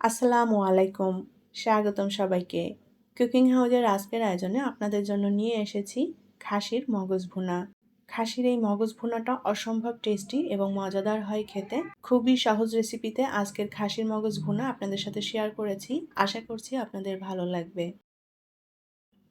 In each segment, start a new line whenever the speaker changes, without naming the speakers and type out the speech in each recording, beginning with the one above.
আসসালামু আলাইকুম। স্বাগতম সবাইকে। কুকিং হাউজের আজকের আয়োজনে আপনাদের জন্য নিয়ে এসেছি খাসির মগজ ভুনা। খাসির এই মগজ ভুনাটা অসম্ভব টেস্টি এবং মজাদার হয় খেতে। খুবই সহজ রেসিপিতে আজকের খাসির মগজ ভুনা আপনাদের সাথে শেয়ার করেছি। আশা করছি আপনাদের ভালো লাগবে।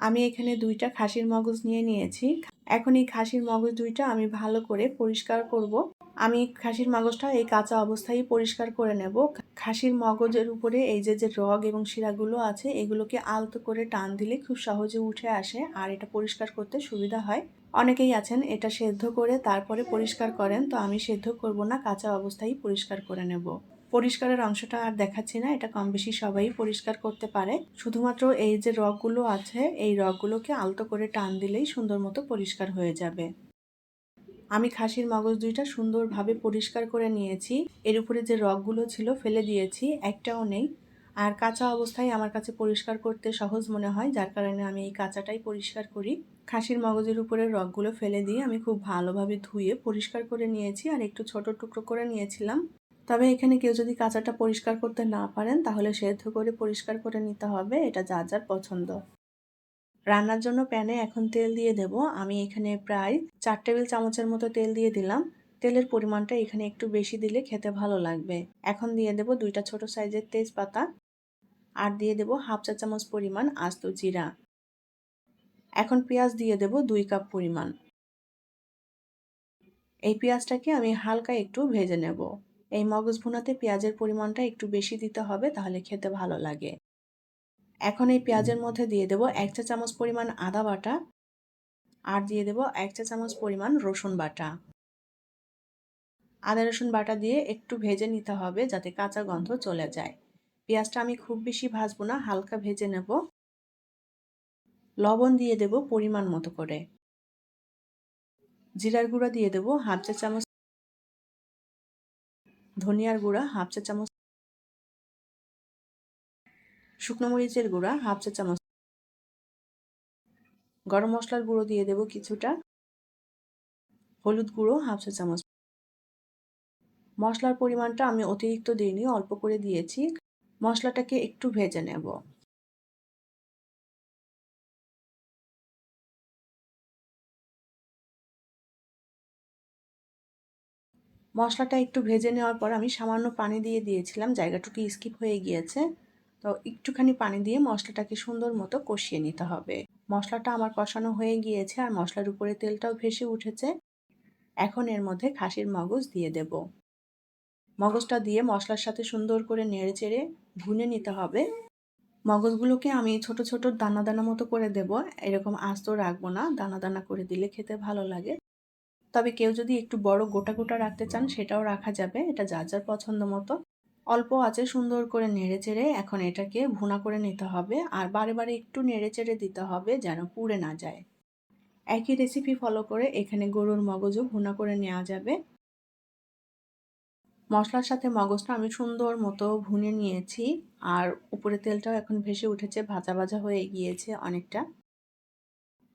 আমি এখানে দুইটা খাসির মগজ নিয়ে নিয়েছি। এখন এই খাসির মগজ দুইটা আমি ভালো করে পরিষ্কার করব। আমি খাসির মগজটা এই কাঁচা অবস্থায় পরিষ্কার করে নেব। খাসির মগজের উপরে এই যে যে রগ এবং শিরাগুলো আছে, এগুলোকে আলতো করে টান দিলে খুব সহজে উঠে আসে আর এটা পরিষ্কার করতে সুবিধা হয়। অনেকেই আছেন এটা সেদ্ধ করে তারপরে পরিষ্কার করেন, তো আমি সেদ্ধ করব না, কাঁচা অবস্থায় পরিষ্কার করে নেব। পরিষ্কারের অংশটা আর দেখাচ্ছি না, এটা কম বেশি সবাই পরিষ্কার করতে পারে। শুধুমাত্র এই যে রগগুলো আছে, এই রগগুলোকে আলতো করে টান দিলেই সুন্দর মতো পরিষ্কার হয়ে যাবে। আমি খাসির মগজ দুইটা সুন্দরভাবে পরিষ্কার করে নিয়েছি। এর উপরে যে রগগুলো ছিল ফেলে দিয়েছি, একটাও নেই। আর কাঁচা অবস্থায় আমার কাছে পরিষ্কার করতে সহজ মনে হয়, যার কারণে আমি এই কাঁচাটাই পরিষ্কার করি। খাসির মগজের উপরে রগগুলো ফেলে দিয়ে আমি খুব ভালোভাবে ধুয়ে পরিষ্কার করে নিয়েছি, আর একটু ছোট টুকরো করে নিয়েছিলাম। তবে এখানে কেউ যদি কাঁচাটা পরিষ্কার করতে না পারেন, তাহলে সেদ্ধ করে পরিষ্কার করে নিতে হবে। এটা যার যার পছন্দ। রান্নার জন্য প্যানে এখন তেল দিয়ে দেব। আমি এখানে প্রায় চার টেবিল চামচের মতো তেল দিয়ে দিলাম। তেলের পরিমাণটা এখানে একটু বেশি দিলে খেতে ভালো লাগবে। এখন দিয়ে দেব দুইটা ছোট সাইজের তেজপাতা আর দিয়ে দেব হাফ চা চামচ পরিমাণ আস্ত জিরা। এখন পেঁয়াজ দিয়ে দেব দুই কাপ পরিমাণ। এই পেঁয়াজটাকে আমি হালকা একটু ভেজে নেব। এই মগজ ভুনাতে পেঁয়াজের পরিমাণটা একটু বেশি দিতে হবে তাহলে খেতে ভালো লাগে। এখন এই পেঁয়াজের মধ্যে দিয়ে দেব এক চা চামচ পরিমাণ আদা বাটা আর দিয়ে দেব এক চা চামচ পরিমাণ রসুন বাটা। আদা রসুন বাটা দিয়ে একটু ভেজে নিতে হবে যাতে কাঁচা গন্ধ চলে যায়। পেঁয়াজটা আমি খুব বেশি ভাজবো না হালকা ভেজে নেব। লবণ দিয়ে দেব পরিমাণ মতো করে। জিরার গুঁড়া দিয়ে দেব হাফ চা চামচ ধনিয়ার গুঁড়া, হাফ চা চামচ শুকনো মরিচের গুঁড়া, হাফ চা চামচ গরম মশলার গুঁড়ো দিয়ে দেব কিছুটা। হলুদ গুঁড়ো, হাফ চা চামচ। মশলার পরিমাণটা আমি অতিরিক্ত দিইনি, অল্প করে দিয়েছি। মশলাটাকে একটু ভেজে নেব। মশলাটা একটু ভেজে নেওয়ার পর আমি সামান্য পানি দিয়ে দিয়েছিলাম, জায়গাটুকু স্কিপ হয়ে গিয়েছে। তো একটুখানি পানি দিয়ে মশলাটাকে সুন্দর মতো কষিয়ে নিতে হবে। মশলাটা আমার কষানো হয়ে গিয়েছে আর মশলার উপরে তেলটাও ভেসে উঠেছে। এখন এর মধ্যে খাসির মগজ দিয়ে দেব। মগজটা দিয়ে মশলার সাথে সুন্দর করে নেড়ে চেড়ে ভুনে নিতে হবে। মগজগুলোকে আমি ছোট ছোট দানা দানা মতো করে দেব। এরকম আস্ত রাখব না, দানা দানা করে দিলে খেতে ভালো লাগে। তবে কেউ যদি একটু বড় গোটা গোটা রাখতে চান, সেটাও রাখা যাবে। এটা যার যার পছন্দ মতো। অল্প আছে সুন্দর করে নেড়ে চেড়ে এখন এটাকে ভুনা করে নিতে হবে আর বারে বারে একটু নেড়ে চেড়ে দিতে হবে যেন পুড়ে না যায়। একই রেসিপি ফলো করে এখানে গরুর মগজও ভুনা করে নেওয়া যাবে। মশলার সাথে মগজটা আমি সুন্দর মতো ভুনে নিয়েছি আর উপরে তেলটাও এখন ভেসে উঠেছে, ভাজা ভাজা হয়ে গিয়েছে অনেকটা।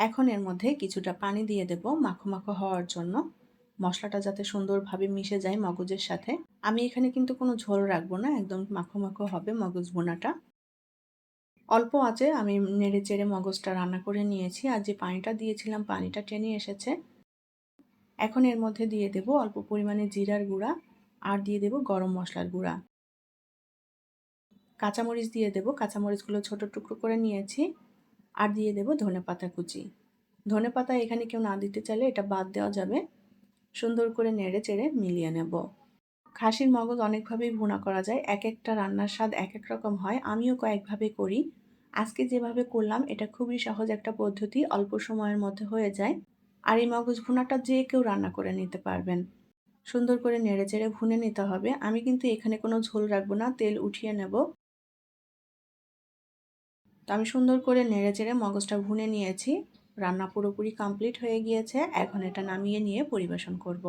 এখন এর মধ্যে কিছুটা পানি দিয়ে দেব মাখো মাখো হওয়ার জন্য। মশলাটা যাতে সুন্দরভাবে মিশে যায় মগজের সাথে। আমি এখানে কিন্তু কোনো ঝোল রাখব না, একদম মাখো মাখো হবে মগজ বোনাটা অল্প আছে আমি নেড়ে চেড়ে মগজটা রান্না করে নিয়েছি আর যে পানিটা দিয়েছিলাম, পানিটা টেনে এসেছে। এখন এর মধ্যে দিয়ে দেব অল্প পরিমাণে জিরার গুঁড়া আর দিয়ে দেব গরম মশলার গুঁড়া। কাঁচামরিচ দিয়ে দেব। কাঁচামরিচগুলো ছোট টুকরো করে নিয়েছি। আর দিয়ে দেব ধনে পাতা কুচি। ধনে পাতা এখানে কেউ না দিতে চাইলে এটা বাদ দেওয়া যাবে। সুন্দর করে নেড়ে চেড়ে মিলিয়ে নেব। খাসির মগজ অনেকভাবেই ভুনা করা যায়। এক একটা রান্নার স্বাদ এক এক রকম হয়। আমিও কয়েকভাবে করি। আজকে যেভাবে করলাম, এটা খুবই সহজ একটা পদ্ধতি, অল্প সময়ের মধ্যে হয়ে যায়। আর এই মগজ ভুনাটা যে কেউ রান্না করে নিতে পারবেন। সুন্দর করে নেড়ে চেড়ে ভুনে নিতে হবে। আমি কিন্তু এখানে কোনো ঝোল রাখব না, তেল উঠিয়ে নেব। তো আমি সুন্দর করে নেড়ে চেড়ে মগজটা ভুনে নিয়েছি। রান্না পুরোপুরি কমপ্লিট হয়ে গিয়েছে। এখন এটা নামিয়ে নিয়ে পরিবেশন করব।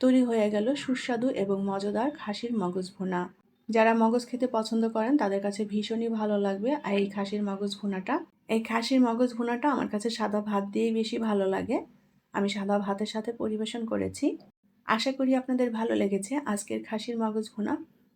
তৈরি হয়ে গেল সুস্বাদু এবং মজাদার খাসির মগজ ভুনা। যারা মগজ খেতে পছন্দ করেন, তাদের কাছে ভীষণই ভালো লাগবে। আর এই খাসির মগজ ভুনাটা, এই খাসির মগজ ভুনাটা আমার কাছে সাদা ভাত দিয়েই বেশি ভালো লাগে। আমি সাদা ভাতের সাথে পরিবেশন করেছি। আশা করি আপনাদের ভালো লেগেছে। আজকের খাসির মগজ ভুনা